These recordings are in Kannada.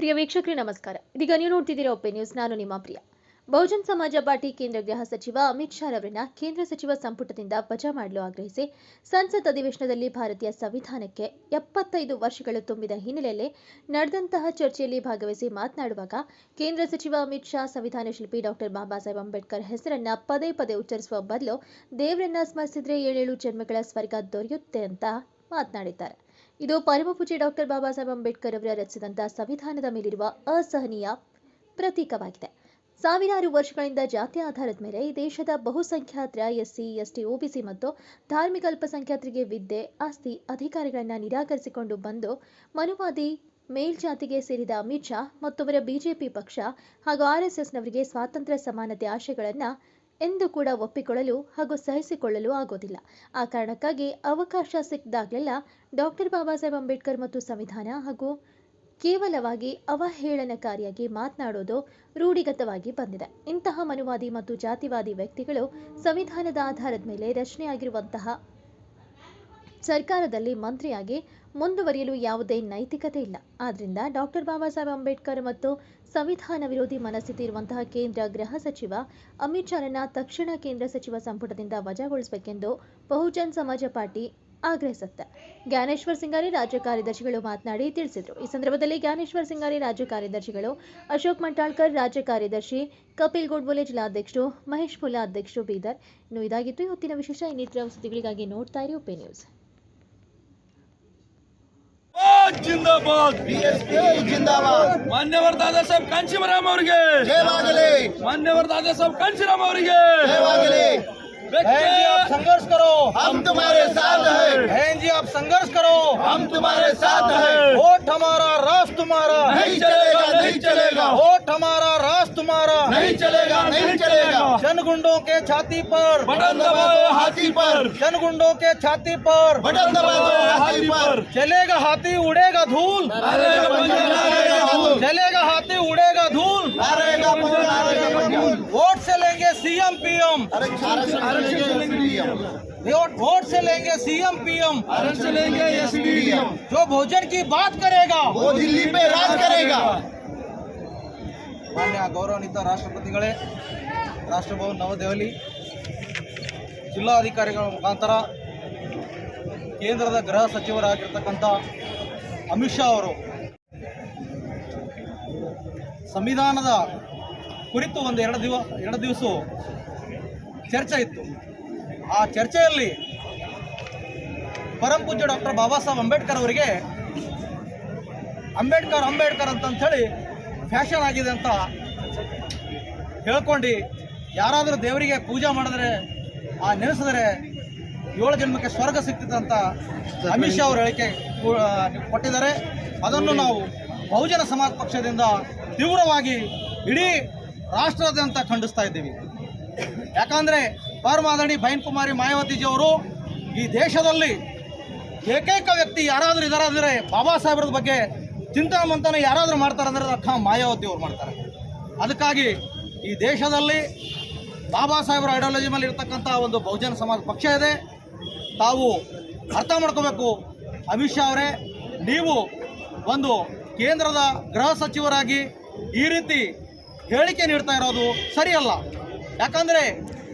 ಪ್ರಿಯ ವೀಕ್ಷಕರೇ, ನಮಸ್ಕಾರ. ಇದೀಗ ನೀವು ನೋಡ್ತಿದ್ದೀರಾ ಒಪ್ಪೆ ನ್ಯೂಸ್. ನಾನು ನಿಮ್ಮ ಪ್ರಿಯ. ಬಹುಜನ್ ಸಮಾಜ ಪಾರ್ಟಿ ಕೇಂದ್ರ ಗೃಹ ಸಚಿವ ಅಮಿತ್ ಶಾ ರವರನ್ನ ಕೇಂದ್ರ ಸಚಿವ ಸಂಪುಟದಿಂದ ವಜಾ ಮಾಡಲು ಆಗ್ರಹಿಸಿ ಸಂಸತ್ ಅಧಿವೇಶನದಲ್ಲಿ ಭಾರತೀಯ ಸಂವಿಧಾನಕ್ಕೆ ಎಪ್ಪತ್ತೈದು ವರ್ಷಗಳು ತುಂಬಿದ ಹಿನ್ನೆಲೆಯಲ್ಲಿ ನಡೆದಂತಹ ಚರ್ಚೆಯಲ್ಲಿ ಭಾಗವಹಿಸಿ ಮಾತನಾಡುವಾಗ ಕೇಂದ್ರ ಸಚಿವ ಅಮಿತ್ ಶಾ, ಸಂವಿಧಾನ ಶಿಲ್ಪಿ ಡಾಕ್ಟರ್ ಬಾಬಾ ಸಾಹೇಬ್ ಅಂಬೇಡ್ಕರ್ ಹೆಸರನ್ನ ಪದೇ ಪದೇ ಉಚ್ಚರಿಸುವ ಬದಲು ದೇವರನ್ನ ಸ್ಮರಿಸಿದ್ರೆ ಏಳೇಳು ಜನ್ಮಗಳ ಸ್ವರ್ಗ ದೊರೆಯುತ್ತೆ ಅಂತ ಮಾತನಾಡಿದ್ದಾರೆ. ಇದು ಪರಮಪೂಜೆ ಡಾಕ್ಟರ್ ಬಾಬಾ ಸಾಹೇಬ್ ಅಂಬೇಡ್ಕರ್ ಅವರ ರಚಿಸಿದಂತಹ ಸಂವಿಧಾನದ ಮೇಲಿರುವ ಅಸಹನೀಯ ಪ್ರತೀಕವಾಗಿದೆ. ಸಾವಿರಾರು ವರ್ಷಗಳಿಂದ ಜಾತಿ ಆಧಾರದ ಮೇಲೆ ಈ ದೇಶದ ಬಹುಸಂಖ್ಯಾತರ ಎಸ್ಸಿ, ಎಸ್ಟಿ ಒಬಿಸಿ ಮತ್ತು ಧಾರ್ಮಿಕ ಅಲ್ಪಸಂಖ್ಯಾತರಿಗೆ ವಿದ್ಯೆ, ಆಸ್ತಿ, ಅಧಿಕಾರಗಳನ್ನು ನಿರಾಕರಿಸಿಕೊಂಡು ಬಂದು ಮನುವಾದಿ, ಮೇಲ್ಜಾತಿಗೆ ಸೇರಿದ ಅಮಿತ್ ಶಾ ಮತ್ತೊಬ್ಬರ ಬಿಜೆಪಿ ಪಕ್ಷ ಹಾಗೂ ಆರ್ಎಸ್ಎಸ್ನವರಿಗೆ ಸ್ವಾತಂತ್ರ್ಯ ಸಮಾನತೆ ಆಶಯಗಳನ್ನು ಎಂದು ಕೂಡ ಒಪ್ಪಿಕೊಳ್ಳಲು ಹಾಗೂ ಸಹಿಸಿಕೊಳ್ಳಲು ಆಗೋದಿಲ್ಲ. ಆ ಕಾರಣಕ್ಕಾಗಿ ಅವಕಾಶ ಸಿಕ್ಕಿದಾಗಲೆಲ್ಲ ಡಾಕ್ಟರ್ ಬಾಬಾ ಸಾಹೇಬ್ ಅಂಬೇಡ್ಕರ್ ಮತ್ತು ಸಂವಿಧಾನ ಹಾಗೂ ಕೇವಲವಾಗಿ ಅವಹೇಳನಕಾರಿಯಾಗಿ ಮಾತನಾಡೋದು ರೂಢಿಗತವಾಗಿ ಬಂದಿದೆ. ಇಂತಹ ಮನುವಾದಿ ಮತ್ತು ಜಾತಿವಾದಿ ವ್ಯಕ್ತಿಗಳು ಸಂವಿಧಾನದ ಆಧಾರದ ಮೇಲೆ ರಚನೆಯಾಗಿರುವಂತಹ ಸರ್ಕಾರದಲ್ಲಿ ಮಂತ್ರಿಯಾಗಿ ಮುಂದುವರಿಯಲು ಯಾವುದೇ ನೈತಿಕತೆ ಇಲ್ಲ. ಆದ್ರಿಂದ ಡಾಕ್ಟರ್ ಬಾಬಾ ಸಾಹೇಬ್ ಅಂಬೇಡ್ಕರ್ ಮತ್ತು ಸಂವಿಧಾನ ವಿರೋಧಿ ಮನಸ್ಥಿತಿ ಇರುವಂತಹ ಕೇಂದ್ರ ಗೃಹ ಸಚಿವ ಅಮಿತ್ ಶಾರನ್ನ ತಕ್ಷಣ ಕೇಂದ್ರ ಸಚಿವ ಸಂಪುಟದಿಂದ ವಜಾಗೊಳಿಸಬೇಕೆಂದು ಬಹುಜನ್ ಸಮಾಜ ಪಾರ್ಟಿ ಆಗ್ರಹಿಸುತ್ತೆ. ಜ್ಞಾನೇಶ್ವರ್ ಸಿಂಗಾರಿ ರಾಜ್ಯ ಕಾರ್ಯದರ್ಶಿಗಳು ಮಾತನಾಡಿ ತಿಳಿಸಿದರು. ಈ ಸಂದರ್ಭದಲ್ಲಿ ಜ್ಞಾನೇಶ್ವರ್ ಸಿಂಗಾರಿ ರಾಜ್ಯ ಕಾರ್ಯದರ್ಶಿಗಳು ಅಶೋಕ್ ಮಂಟಾಳ್ಕರ್, ರಾಜ್ಯ ಕಾರ್ಯದರ್ಶಿ ಕಪಿಲ್ ಗೋಡ್ಬೋಲೆ ಜಿಲ್ಲಾಧ್ಯಕ್ಷರು ಮಹೇಶ್ ಮುಲ್ಲಾ ಅಧ್ಯಕ್ಷರು ಬೀದರ್. ಇನ್ನು ಇದಾಗಿತ್ತು ಇವತ್ತಿನ ವಿಶೇಷ ಇನ್ನಿತರ ಸುದ್ದಿಗಳಿಗಾಗಿ ನೋಡ್ತಾ ಇರಿ ಉಪೆ ನ್ಯೂಸ್. जिंदाबाद बीएसपी जिंदाबाद मान्यवर दादासाहेब कांशीराम ಅವರಿಗೆ जयवागले मान्यवर दादासाहेब कांशीराम ಅವರಿಗೆ जयवागले व्यक्ती- बहन जी आप संघर्ष करो हम तुम्हारे साथ हैं बहन जी आप संघर्ष करो हम तुम्हारे साथ हैं वोट हमारा राष्ट्र तुम्हारा नहीं चलेगा नहीं चलेगा वोट हमारा तुम्हारा नहीं चलेगा नहीं चलेगा। जन जनगुंडों के छाती पर। बटन दबाओ हाथी पर। जनगुंडों के छाती पर। बटन दबा दो हाथी पर। चलेगा हाथी उड़ेगा धूल। चलेगा हाथी उड़ेगा धूल। वोट से लेंगे सीएम पीएम। वोट वोट से लेंगे सीएम पीएम। आरक्षण लेंगे जो भोजन की बात करेगा वो दिल्ली पे राज करेगा। ಮಾನ್ಯ ಗೌರವಾನ್ವಿತ ರಾಷ್ಟ್ರಪತಿಗಳೇ, ರಾಷ್ಟ್ರಭವನ್ ನವದೆಹಲಿ ಜಿಲ್ಲಾಧಿಕಾರಿಗಳ ಮುಖಾಂತರ ಕೇಂದ್ರದ ಗೃಹ ಸಚಿವರಾಗಿರ್ತಕ್ಕಂಥ ಅಮಿತ್ ಶಾ ಅವರು ಸಂವಿಧಾನದ ಕುರಿತು ಒಂದು ಎರಡು ದಿವ, ಎರಡು ದಿವಸ ಚರ್ಚೆ ಇತ್ತು. ಆ ಚರ್ಚೆಯಲ್ಲಿ ಪರಂ ಪೂಜ್ಯ ಡಾಕ್ಟರ್ ಬಾಬಾ ಸಾಹೇಬ್ ಅಂಬೇಡ್ಕರ್ ಅವರಿಗೆ ಅಂಬೇಡ್ಕರ್ ಅಂಬೇಡ್ಕರ್ ಅಂತಂಥೇಳಿ ಫ್ಯಾಷನ್ ಆಗಿದೆ ಅಂತ ಹೇಳ್ಕೊಂಡು ಯಾರಾದರೂ ದೇವರಿಗೆ ಪೂಜೆ ಮಾಡಿದ್ರೆ ಆ ನೆನೆಸಿದ್ರೆ ಏಳು ಜನ್ಮಕ್ಕೆ ಸ್ವರ್ಗ ಸಿಗ್ತದೆ ಅಂತ ಅಮಿತ್ ಶಾ ಅವರು ಹೇಳಿಕೆ ಕೊಟ್ಟಿದ್ದಾರೆ. ಅದನ್ನು ನಾವು ಬಹುಜನ ಸಮಾಜ ಪಕ್ಷದಿಂದ ತೀವ್ರವಾಗಿ ಇಡೀ ರಾಷ್ಟ್ರಾದ್ಯಂತ ಖಂಡಿಸ್ತಾ ಇದ್ದೀವಿ. ಯಾಕಂದರೆ ಪರಮಾದಣಿ ಬೈನ್ ಕುಮಾರಿ ಮಾಯಾವತಿಜಿಯವರು ಈ ದೇಶದಲ್ಲಿ ಏಕೈಕ ವ್ಯಕ್ತಿ ಯಾರಾದರೂ ಇದರಾದರೆ ಬಾಬಾ ಸಾಹೇಬ್ರದ ಬಗ್ಗೆ ಚಿಂತನೆ ಮಂತನ ಯಾರಾದರೂ ಮಾಡ್ತಾರೆ ಅಂದರೆ ಅಕ್ಕ ಮಾಯಾವತಿ ಅವ್ರು ಮಾಡ್ತಾರೆ. ಅದಕ್ಕಾಗಿ ಈ ದೇಶದಲ್ಲಿ ಬಾಬಾ ಸಾಹೇಬ್ರ ಐಡಿಯಾಲಜಿ ಮೇಲೆ ಇರ್ತಕ್ಕಂಥ ಒಂದು ಬಹುಜನ ಸಮಾಜ ಪಕ್ಷ ಇದೆ. ತಾವು ಅರ್ಥ ಮಾಡ್ಕೋಬೇಕು. ಅಮಿತ್ ಶಾ ಅವರೇ, ನೀವು ಒಂದು ಕೇಂದ್ರದ ಗೃಹ ಸಚಿವರಾಗಿ ಈ ರೀತಿ ಹೇಳಿಕೆ ನೀಡ್ತಾ ಇರೋದು ಸರಿಯಲ್ಲ. ಯಾಕಂದರೆ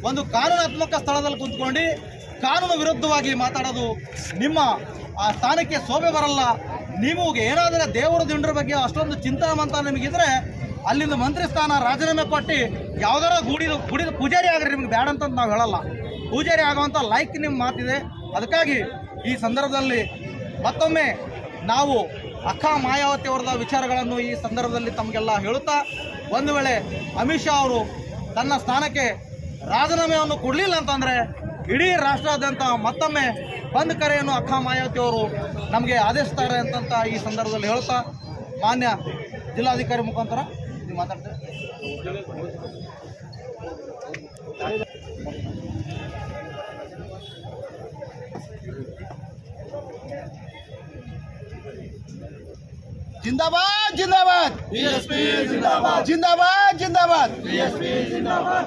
ಒಂದು ಕಾನೂನಾತ್ಮಕ ಸ್ಥಳದಲ್ಲಿ ಕುಂತ್ಕೊಂಡು ಕಾನೂನು ವಿರುದ್ಧವಾಗಿ ಮಾತಾಡೋದು ನಿಮ್ಮ, ಆ ಸ್ಥಾನಕ್ಕೆ ಶೋಭೆ ಬರಲ್ಲ. ನಿಮಗೆ ಏನಾದರೂ ದೇವರ ದಿಂಡ್ರ ಬಗ್ಗೆ ಅಷ್ಟೊಂದು ಚಿಂತಾಮಂತ ನಿಮಗಿದ್ರೆ ಅಲ್ಲಿಂದ ಮಂತ್ರಿ ಸ್ಥಾನ ರಾಜೀನಾಮೆ ಕೊಟ್ಟು ಯಾವ್ದಾರ ಗುಡಿ ಗುಡಿದ ಪೂಜಾರಿ ಆಗ್ರಿ, ನಿಮ್ಗೆ ಬೇಡ ಅಂತ ನಾವು ಹೇಳಲ್ಲ. ಪೂಜಾರಿ ಆಗುವಂಥ ಲೈಕ್ ನಿಮ್ಮ ಮಾತಿದೆ. ಅದಕ್ಕಾಗಿ ಈ ಸಂದರ್ಭದಲ್ಲಿ ಮತ್ತೊಮ್ಮೆ ನಾವು ಅಕ್ಕ ಮಾಯಾವತಿ ಅವರದ ವಿಚಾರಗಳನ್ನು ಈ ಸಂದರ್ಭದಲ್ಲಿ ತಮಗೆಲ್ಲ ಹೇಳುತ್ತಾ, ಒಂದು ವೇಳೆ ಅಮಿತ್ ಶಾ ಅವರು ತನ್ನ ಸ್ಥಾನಕ್ಕೆ ರಾಜೀನಾಮೆಯನ್ನು ಕೊಡಲಿಲ್ಲ ಅಂತಂದರೆ ಇಡೀ ರಾಷ್ಟ್ರಾದ್ಯಂತ ಮತ್ತೊಮ್ಮೆ ಬಂದ್ ಕರೆಯನ್ನು ಅಕ್ಕ ಮಾಯಾವತಿ ಅವರು ನಮಗೆ ಆದೇಶಿಸ್ತಾರೆ ಅಂತಂತ ಈ ಸಂದರ್ಭದಲ್ಲಿ ಹೇಳುತ್ತಾ ಮಾನ್ಯ ಜಿಲ್ಲಾಧಿಕಾರಿ ಮುಖಾಂತರ ನೀವು ಮಾತಾಡ್ತಾರೆ जिंदाबाद जिंदाबाद बीएसपी जिंदाबाद जिंदाबाद जिंदाबाद बीएसपी जिंदाबाद